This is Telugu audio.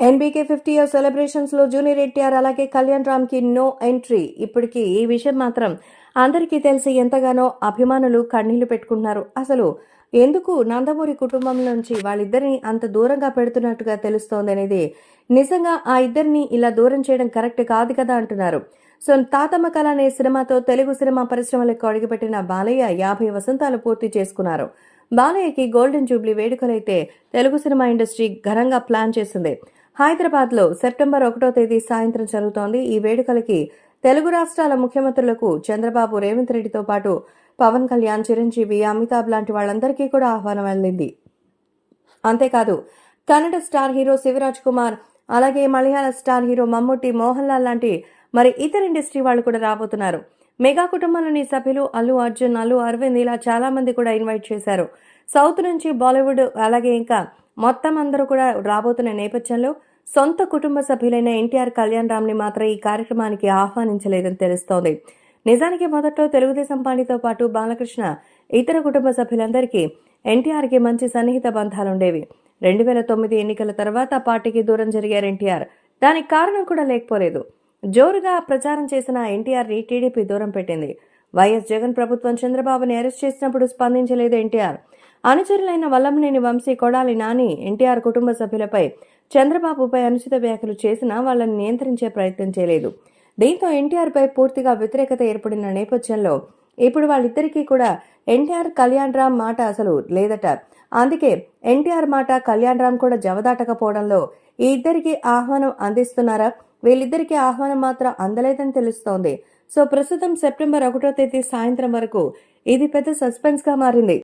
ఎన్బీకే ఫిఫ్టీ ఇయర్ సెలబ్రేషన్స్లో జూనియర్ ఎన్టీఆర్ అలాగే కళ్యాణ్ రామ్కి నో ఎంట్రీ ఇప్పటికీ ఈ విషయం మాత్రం అందరికీ తెలిసి ఎంతగానో అభిమానులు కన్నీళ్ళు పెట్టుకుంటున్నారు. అసలు ఎందుకు నందమూరి కుటుంబం నుంచి వాళ్ళిద్దరిని అంత దూరంగా పెడుతున్నట్టుగా తెలుస్తోంది అనేది నిజంగా ఆ ఇద్దరిని ఇలా దూరం చేయడం కరెక్ట్ కాదు కదా అంటున్నారు. సో తాతమ్మ కళ అనే సినిమాతో తెలుగు సినిమా పరిశ్రమలకు అడుగుపెట్టిన బాలయ్య యాభై వసంతాలు పూర్తి చేసుకున్నారు. బాలయ్యకి గోల్డెన్ జూబ్లీ వేడుకలైతే తెలుగు సినిమా ఇండస్ట్రీ ఘనంగా ప్లాన్ చేసింది. హైదరాబాద్లో సెప్టెంబర్ ఒకటో తేదీ సాయంత్రం జరుగుతోంది. ఈ వేడుకలకి తెలుగు రాష్ట్రాల ముఖ్యమంత్రులకు చంద్రబాబు రేవంత్ రెడ్డితో పాటు పవన్ కళ్యాణ్ చిరంజీవి అమితాబ్ లాంటి వాళ్ళందరికీ కూడా ఆహ్వానం అందింది అంతేకాదు కన్నడ స్టార్ హీరో శివరాజ్ కుమార్ అలాగే మలయాళ స్టార్ హీరో మమ్ముట్టి మోహన్ లాల్ లాంటి మరి ఇతర ఇండస్ట్రీ వాళ్ళు కూడా రాబోతున్నారు. మెగా కుటుంబంలోని సభ్యులు అల్లు అర్జున్ అల్లు అరవింద్ ఇలా చాలా మంది కూడా ఇన్వైట్ చేశారు. సౌత్ నుంచి బాలీవుడ్ అలాగే ఇంకా మొత్తం అందరూ కూడా రాబోతున్న నేపథ్యంలో సొంత కుటుంబ సభ్యులైన ఎన్టీఆర్ కళ్యాణ్ రామ్ని మాత్రం ఈ కార్యక్రమానికి ఆహ్వానించలేదని తెలుస్తోంది. నిజానికి మొదట్లో తెలుగుదేశం పార్టీతో పాటు బాలకృష్ణ ఇతర కుటుంబ సభ్యులందరికీ ఎన్టీఆర్కి మంచి సన్నిహిత బంధాలుండేవి. రెండు వేల తొమ్మిది ఎన్నికల తర్వాత పార్టీకి దూరం జరిగారు ఎన్టీఆర్. దానికి కారణం కూడా లేకపోలేదు. జోరుగా ప్రచారం చేసిన ఎన్టీఆర్ని టీడీపీ దూరం పెట్టింది. వైఎస్ జగన్ ప్రభుత్వం చంద్రబాబుని అరెస్ట్ చేసినప్పుడు స్పందించలేదు ఎన్టీఆర్. అనుచరులైన వల్లంనేని వంశీ కొడాలి నాని ఎన్టీఆర్ కుటుంబ సభ్యులపై చంద్రబాబుపై అనుచిత వ్యాఖ్యలు చేసినా వాళ్ళని నియంత్రించే ప్రయత్నం చేయలేదు. దీంతో ఎన్టీఆర్పై పూర్తిగా వ్యతిరేకత ఏర్పడిన నేపథ్యంలో ఇప్పుడు వాళ్ళిద్దరికీ కూడా ఎన్టీఆర్ కళ్యాణ్ రామ్ మాట అసలు లేదట. అందుకే ఎన్టీఆర్ మాట కళ్యాణ్ రామ్ కూడా జవదాటకపోవడంలో ఈ ఇద్దరికి ఆహ్వానం అందిస్తున్నారా? వీళ్ళిద్దరికీ ఆహ్వానం మాత్రం అందలేదని తెలుస్తోంది. సో ప్రస్తుతం సెప్టెంబర్ ఒకటో తేదీ సాయంత్రం వరకు ఇది పెద్ద సస్పెన్స్గా మారింది.